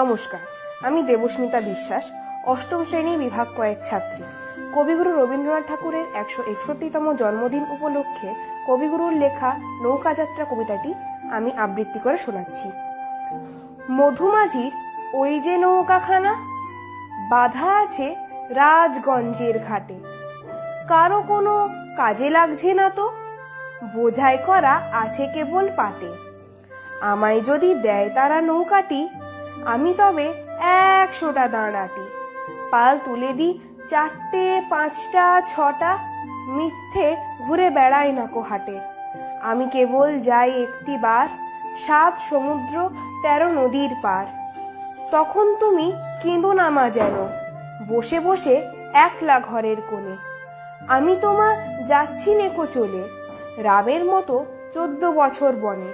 নমস্কার, আমি দেবস্মিতা বিশ্বাস, অষ্টম শ্রেণি বিভাগ কয়েক ছাত্রী। কবিগুরু রবীন্দ্রনাথ ঠাকুরের একশো একষট্টিতম জন্মদিন উপলক্ষে কবিগুরুর লেখা নৌকাযাত্রা কবিতাটি আমি আবৃত্তি করে শোনাচ্ছি। মধুমাঝির ওই যে নৌকাখানা, বাধা আছে রাজগঞ্জের ঘাটে। কারও কোনো কাজে লাগছে না তো, বোঝাই করা আছে কেবল পাতে। আমায় যদি দেয় তারা নৌকাটি আমি তবে একশোটা দাঁড়াটি পাল তুলে দিই চারটে, পাঁচটা, ছটা। মিথ্যে ঘুরে বেড়াই না কোহাটে। আমি কেবল যাই একটি বার, সাত সমুদ্র, তেরো নদীর পার। তখন তুমি কেঁদো নামা যেন, বসে বসে একলা ঘরের কোণে। আমি তোমা যাচ্ছি নেকো চলে, রাবের মতো চোদ্দ বছর বনে।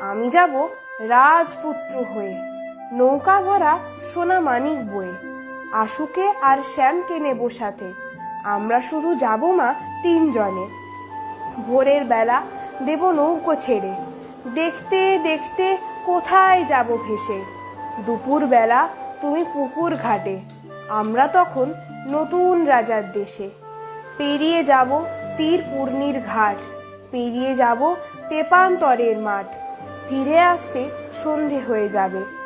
আমি যাব রাজপুত্র হয়ে। নৌকা ভরা সোনা মানিক বয়ে। আশুকে আর শ্যামকে নেব সাথে আমরা শুধু যাব মা তিনজনে। ভোরের বেলা দেব নৌকো ছেড়ে। দেখতে দেখতে কোথায় যাব ভেসে? দুপুর বেলা তুমি পুকুর ঘাটে। আমরা তখন নতুন রাজার দেশে। পেরিয়ে যাব তীর পূর্ণির ঘাট। পেরিয়ে যাব তেপান্তরের মাঠ। ফিরে আসতে সন্ধে হয়ে যাবে।